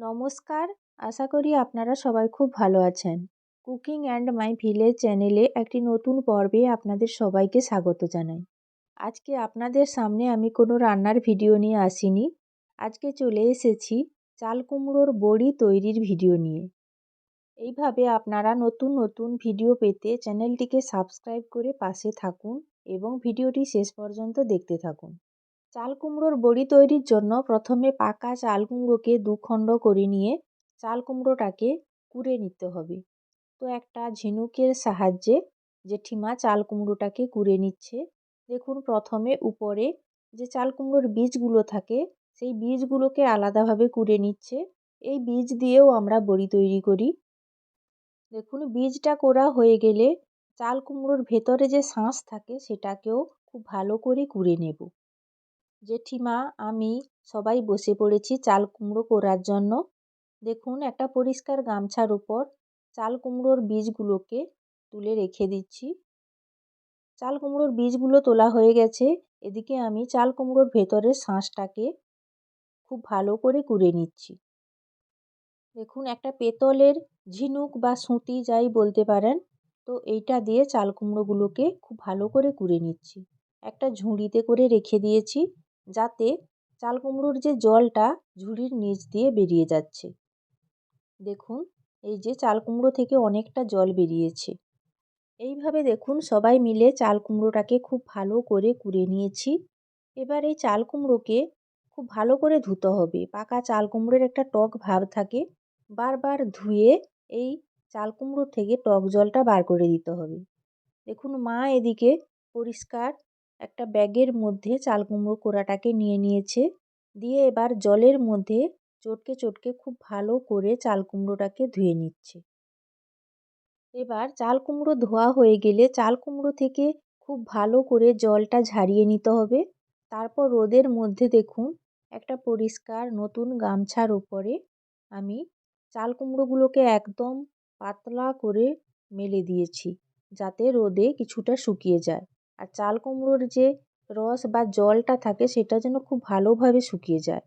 নমস্কার। আশা করি আপনারা সবাই খুব ভালো আছেন। কুকিং অ্যান্ড মাই ভিলেজ চ্যানেলে একটি নতুন পর্বে আপনাদের সবাইকে স্বাগত জানাই। আজকে আপনাদের সামনে আমি কোনো রান্নার ভিডিও নিয়ে আসিনি। আজকে চলে এসেছি চাল কুমড়োর বড়ি তৈরির ভিডিও নিয়ে। এইভাবে আপনারা নতুন নতুন ভিডিও পেতে চ্যানেলটিকে সাবস্ক্রাইব করে পাশে থাকুন এবং ভিডিওটি শেষ পর্যন্ত দেখতে থাকুন। চাল কুমড়োর বড়ি তৈরির জন্য প্রথমে পাকা চাল কুমড়োকে দুখণ্ড করে নিয়ে চাল কুমড়োটাকে কুড়ে নিতে হবে। তো একটা ঝিনুকের সাহায্যে জেঠিমা চাল কুমড়োটাকে কুড়ে নিচ্ছে। দেখুন প্রথমে উপরে যে চাল কুমড়োর বীজগুলো থাকে, সেই বীজগুলোকে আলাদাভাবে কুড়ে নিচ্ছে। এই বীজ দিয়েও আমরা বড়ি তৈরি করি। দেখুন বীজটা করা হয়ে গেলে চাল কুমড়োর ভেতরে যে শাঁস থাকে, সেটাকেও খুব ভালো করে কুড়ে নেব। জেঠিমা, আমি সবাই বসে পড়েছি চাল কুমড়ো করার জন্য। দেখুন, একটা পরিষ্কার গামছার উপর চাল কুমড়োর বীজগুলোকে তুলে রেখে দিচ্ছি। চাল কুমড়োর বীজগুলো তোলা হয়ে গেছে। এদিকে আমি চাল কুমড়োর ভেতরের শাঁসটাকে খুব ভালো করে কুড়ে নিচ্ছি। দেখুন, একটা পেতলের ঝিনুক বা সুঁতি যাই বলতে পারেন, তো এইটা দিয়ে চাল কুমড়োগুলোকে খুব ভালো করে কুড়ে নিচ্ছি। একটা ঝুড়িতে করে রেখে দিয়েছি। যাতে চাল কুমড়োর যে জলটা ঝুড়ির নিচ দিয়ে বেরিয়ে যাচ্ছে। দেখুন, এই যে চাল কুমড়ো থেকে অনেকটা জল বেরিয়েছে। এইভাবে দেখুন, সবাই মিলে চাল কুমড়োটাকে খুব ভালো করে কুড়ে নিয়েছি। এবার এই চাল কুমড়োকে খুব ভালো করে ধুতে হবে। পাকা চাল কুমড়োর একটা টক ভাব থাকে। বারবার ধুয়ে এই চাল কুমড়ো থেকে টক জলটা বার করে দিতে হবে। দেখুন, মা এদিকে পরিষ্কার একটা ব্যাগের মধ্যে চাল কুমড়ো কোড়াটাকে নিয়ে নিয়েছে। দিয়ে এবার জলের মধ্যে চটকে চটকে খুব ভালো করে চাল কুমড়োটাকে ধুয়ে নিচ্ছে। এবার চাল কুমড়ো ধোয়া হয়ে গেলে চাল কুমড়ো থেকে খুব ভালো করে জলটা ঝারিয়ে নিতে হবে। তারপর রোদের মধ্যে দেখুন, একটা পরিষ্কার নতুন গামছার ওপরে আমি চাল কুমড়োগুলোকে একদম পাতলা করে মেলে দিয়েছি, যাতে রোদে কিছুটা শুকিয়ে যায়। আর চাল কুমড়োর যে রস বা জলটা থাকে সেটা যেন খুব ভালোভাবে শুকিয়ে যায়।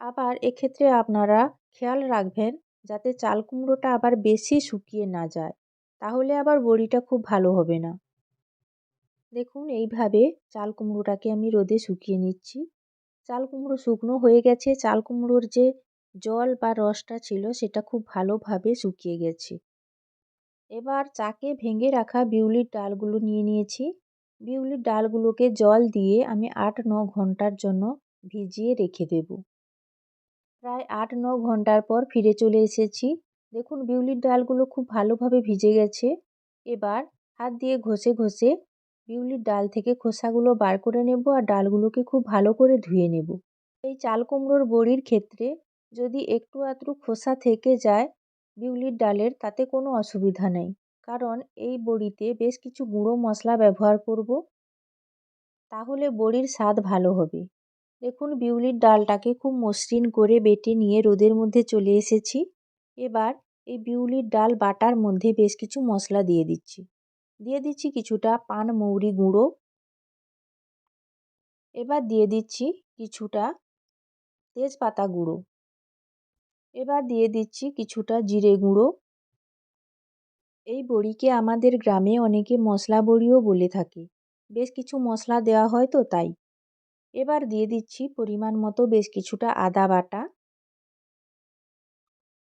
আবার এক্ষেত্রে আপনারা খেয়াল রাখবেন যাতে চাল কুমড়োটা আবার বেশি শুকিয়ে না যায়, তাহলে আবার বড়িটা খুব ভালো হবে না। দেখুন, এইভাবে চাল কুমড়োটাকে আমি রোদে শুকিয়ে নিচ্ছি। চাল কুমড়ো শুকনো হয়ে গেছে, চাল কুমড়োর যে জল বা রসটা ছিল সেটা খুব ভালোভাবে শুকিয়ে গেছে। এবার চাকে ভেঙে রাখা বিউলির ডালগুলো নিয়ে নিয়েছি। বিউলির ডালগুলোকে জল দিয়ে আমি আট ন ঘণ্টার জন্য ভিজিয়ে রেখে দেব। প্রায় আট ন ঘণ্টার পর ফিরে চলে এসেছি। দেখুন বিউলির ডালগুলো খুব ভালোভাবে ভিজে গেছে। এবার হাত দিয়ে ঘষে ঘষে বিউলির ডাল থেকে খোসাগুলো বার করে নেব আর ডালগুলোকে খুব ভালো করে ধুয়ে নেব। এই চাল কুমড়োর বড়ির ক্ষেত্রে যদি একটু আধটু খোসা থেকে যায় বিউলির ডালের তাতে কোনো অসুবিধা নেই। কারণ এই বড়িতে বেশ কিছু গুঁড়ো মশলা ব্যবহার করব। তাহলে বড়ির স্বাদ ভালো হবে। দেখুন, বিউলির ডালটাকে খুব মসৃণ করে বেটে নিয়ে রোদের মধ্যে চলে এসেছি। এবার এই বিউলির ডাল বাটার মধ্যে বেশ কিছু মশলা দিয়ে দিচ্ছি। দিয়ে দিচ্ছি কিছুটা পান মৌরি গুঁড়ো। এবার দিয়ে দিচ্ছি কিছুটা তেজপাতা গুঁড়ো। এবার দিয়ে দিচ্ছি কিছুটা জিরে গুঁড়ো। এই বড়িকে আমাদের গ্রামে অনেকে মশলা বড়িও বলে থাকে। বেশ কিছু মশলা দেওয়া হয় তো তাই। এবার দিয়ে দিচ্ছি পরিমাণ মতো বেশ কিছুটা আদা বাটা।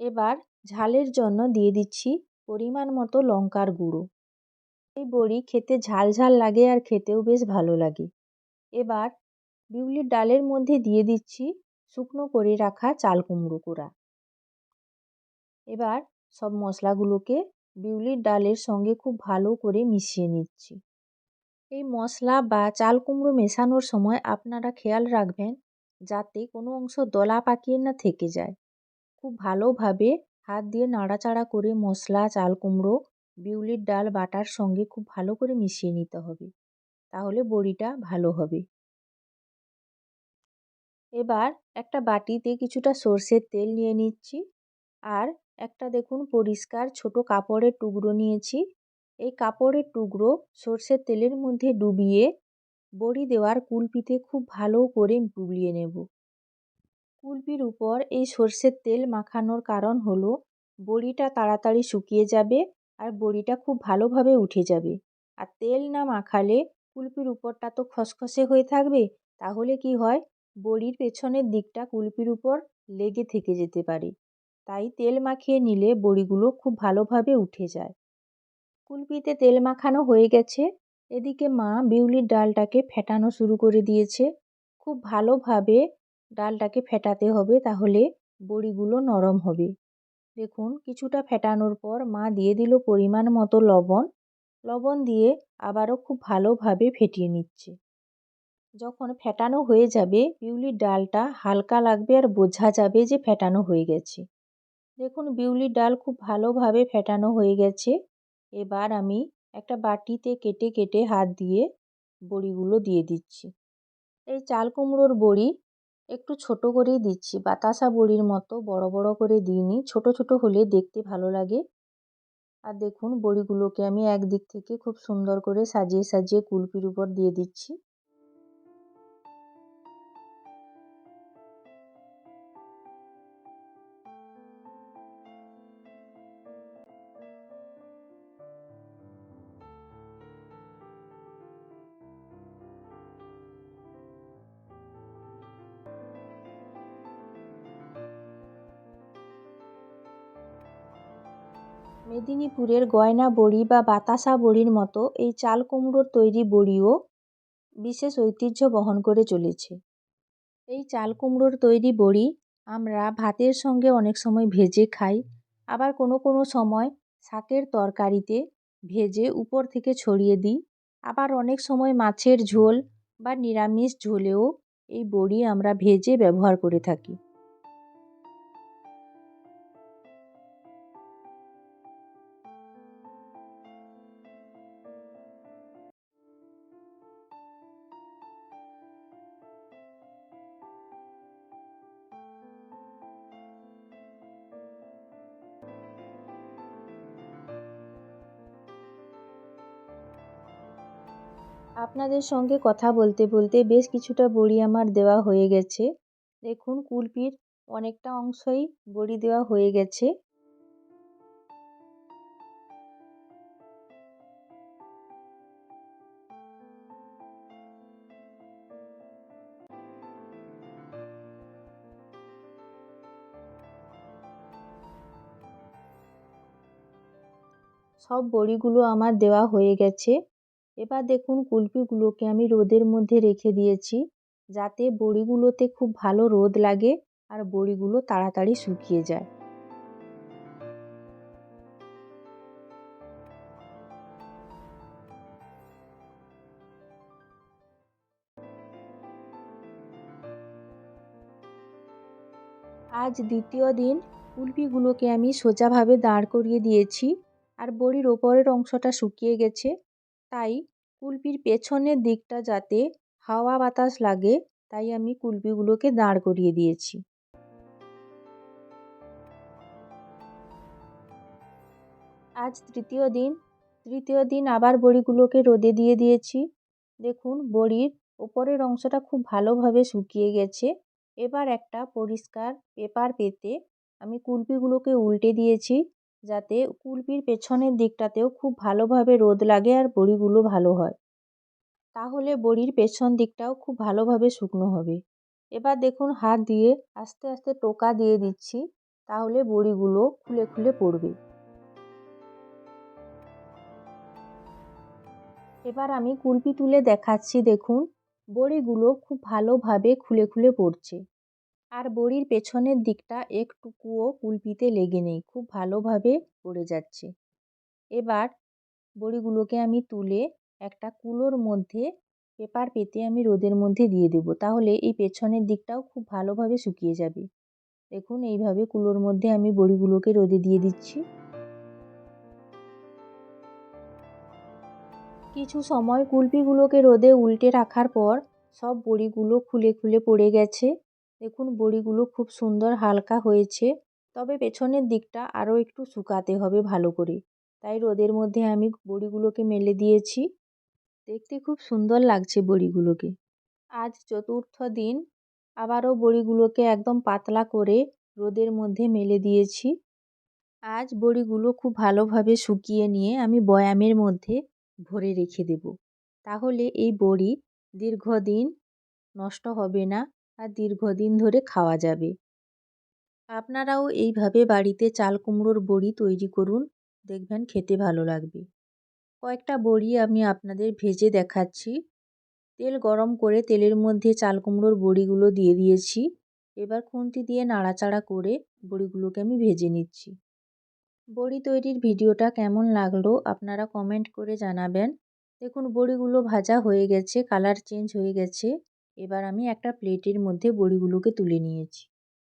এবার ঝালের জন্য দিয়ে দিচ্ছি পরিমাণ মতো লঙ্কার গুঁড়ো। এই বড়ি খেতে ঝাল ঝাল লাগে আর খেতেও বেশ ভালো লাগে। এবার বিউলির ডালের মধ্যে দিয়ে দিচ্ছি শুকনো করে রাখা চাল কুমড়ো কোড়া। এবার সব মশলাগুলোকে বিউলির ডালের সঙ্গে খুব ভালো করে মিশিয়ে নিচ্ছি। এই মশলা বা চাল কুমড়ো মেশানোর সময় আপনারা খেয়াল রাখবেন যাতে কোনো অংশ দলা পাকিয়ে না থেকে যায়। খুব ভালোভাবে হাত দিয়ে নাড়াচাড়া করে মশলা, চাল কুমড়ো, বিউলির ডাল, বাটার সঙ্গে খুব ভালো করে মিশিয়ে নিতে হবে। তাহলে বড়িটা ভালো হবে। এবার একটা বাটিতে কিছুটা সর্ষের তেল নিয়ে নিচ্ছি। আর একটা দেখুন পরিষ্কার ছোট কাপড়ের টুকরো নিয়েছি। এই কাপড়ের টুকরো সর্ষের তেলের মধ্যে ডুবিয়ে বড়ি দেওয়ার কুলপিতে খুব ভালো করে ডুবিয়ে নেব। কুলপির উপর এই সর্ষের তেল মাখানোর কারণ হলো, বড়িটা তাড়াতাড়ি শুকিয়ে যাবে আর বড়িটা খুব ভালোভাবে উঠে যাবে। আর তেল না মাখালে কুলপির উপরটা তো খসখসে হয়ে থাকবে, তাহলে কি হয়? বড়ির পেছনের দিকটা কুলপির উপর লেগে থেকে যেতে পারে। তাই তেল মাখিয়ে নিলে বড়িগুলো খুব ভালোভাবে উঠে যায়। কুলপিতে তেল মাখানো হয়ে গেছে। এদিকে মা বিউলির ডালটাকে ফেটানো শুরু করে দিয়েছে। খুব ভালোভাবে ডালটাকে ফেটাতে হবে তাহলে বড়িগুলো নরম হবে। দেখুন, কিছুটা ফেটানোর পর মা দিয়ে দিল পরিমাণ মতো লবণ। লবণ দিয়ে আবারও খুব ভালোভাবে ফেটিয়ে নিচ্ছে। যখন ফেটানো হয়ে যাবে, বিউলির ডালটা হালকা লাগবে আর বোঝা যাবে যে ফেটানো হয়ে গেছে। দেখুন, বিউলির ডাল খুব ভালোভাবে ফেটানো হয়ে গেছে। এবার আমি একটা বাটিতে কেটে কেটে হাত দিয়ে বড়িগুলো দিয়ে দিচ্ছি। এই চাল কুমড়োর বড়ি একটু ছোট করেই দিচ্ছি, বাতাসা বড়ির মতো বড় বড় করে দিইনি, ছোট ছোট হলে দেখতে ভালো লাগে। আর দেখুন, বড়িগুলোকে আমি একদিক থেকে খুব সুন্দর করে সাজিয়ে সাজিয়ে কুলপির উপর দিয়ে দিচ্ছি। মেদিনীপুরের গয়না বড়ি বা বাতাসা বড়ির মতো এই চাল কুমড়োর তৈরি বড়িও বিশেষ ঐতিহ্য বহন করে চলেছে। এই চাল কুমড়োর তৈরি বড়ি আমরা ভাতের সঙ্গে অনেক সময় ভেজে খাই, আবার কোনো কোনো সময় শাকের তরকারিতে ভেজে উপর থেকে ছড়িয়ে দিই, আবার অনেক সময় মাছের ঝোল বা নিরামিষ ঝোলেও এই বড়ি আমরা ভেজে ব্যবহার করে থাকি। আপনাদের সঙ্গে কথা বলতে বলতে বেশ কিছুটা বড়ি আমার দেওয়া হয়ে গেছে। দেখুন, কুলপির অনেকটা অংশই বড়ি দেওয়া হয়ে গেছে। সব বড়িগুলো আমার দেওয়া হয়ে গেছে। এবার দেখুন কুলপিগুলোকে আমি রোদের মধ্যে রেখে দিয়েছি, যাতে বড়িগুলোতে খুব ভালো রোদ লাগে আর বড়িগুলো তাড়াতাড়ি শুকিয়ে যায়। আজ দ্বিতীয় দিন কুলপিগুলোকে আমি সোজাভাবে দাঁড় করিয়ে দিয়েছি, আর বড়ির ওপরের অংশটা শুকিয়ে গেছে। তাই কুলপির পেছনের দিকটা যাতে হাওয়া বাতাস লাগে, তাই আমি কুলপিগুলোকে দাঁড় করিয়ে দিয়েছি। আজ তৃতীয় দিন তৃতীয় দিন আবার বড়িগুলোকে রোদে দিয়ে দিয়েছি। দেখুন, বড়ির ওপরের অংশটা খুব ভালোভাবে শুকিয়ে গেছে। এবার একটা পরিষ্কার পেপার পেতে আমি কুলপিগুলোকে উল্টে দিয়েছি। যাতে কুলপির পেছনের দিকটাতেও খুব ভালোভাবে রোদ লাগে আর বড়িগুলো ভালো হয়। তাহলে বড়ির পেছন দিকটাও খুব ভালোভাবে শুকনো হবে। এবার দেখুন হাত দিয়ে আস্তে আস্তে টোকা দিয়ে দিচ্ছি, তাহলে বড়িগুলো খুলে খুলে পড়বে। এবার আমি কুলপি তুলে দেখাচ্ছি, দেখুন। বড়িগুলো খুব ভালোভাবে খুলে খুলে পড়ছে। আর বড়ির পেছনের দিকটা একটুকুও কুলপিতে লেগে নেই, খুব ভালোভাবে পড়ে যাচ্ছে। এবার বড়িগুলোকে আমি তুলে একটা কুলোর মধ্যে, পেপার পেতে আমি রোদের মধ্যে দিয়ে দেবো, তাহলে এই পেছনের দিকটাও খুব ভালোভাবে শুকিয়ে যাবে। দেখুন, এইভাবে কুলোর মধ্যে আমি বড়িগুলোকে রোদে দিয়ে দিচ্ছি। কিছু সময় কুলপিগুলোকে রোদে উল্টে রাখার পর সব বড়িগুলো খুলে খুলে পড়ে গেছে। দেখুন, বড়িগুলো খুব সুন্দর হালকা হয়েছে। তবে পেছনের দিকটা আরও একটু শুকাতে হবে ভালো করে। তাই রোদের মধ্যে আমি বড়িগুলোকে মেলে দিয়েছি। দেখতে খুব সুন্দর লাগছে বড়িগুলোকে। আজ চতুর্থ দিন। আবারও বড়িগুলোকে একদম পাতলা করে রোদের মধ্যে মেলে দিয়েছি। আজ বড়িগুলো খুব ভালোভাবে শুকিয়ে নিয়ে আমি বয়ামের মধ্যে ভরে রেখে দেব। তাহলে এই বড়ি দীর্ঘদিন নষ্ট হবে না। আর দীর্ঘদিন ধরে খাওয়া যাবে। আপনারাও এইভাবে বাড়িতে চাল কুমড়োর বড়ি তৈরি করুন, দেখবেন খেতে ভালো লাগবে। কয়েকটা বড়ি আমি আপনাদের ভেজে দেখাচ্ছি। তেল গরম করে তেলের মধ্যে চাল কুমড়োর বড়িগুলো দিয়ে দিয়েছি। এবার খুন্তি দিয়ে নাড়াচাড়া করে বড়িগুলোকে আমি ভেজে নিচ্ছি। বড়ি তৈরির ভিডিওটা কেমন লাগল আপনারা কমেন্ট করে জানাবেন। দেখুন, বড়িগুলো ভাজা হয়ে গেছে, কালার চেঞ্জ হয়ে গেছে। এবার আমি একটা প্লেটের মধ্যে বড়িগুলোকে তুলে নিয়েছি।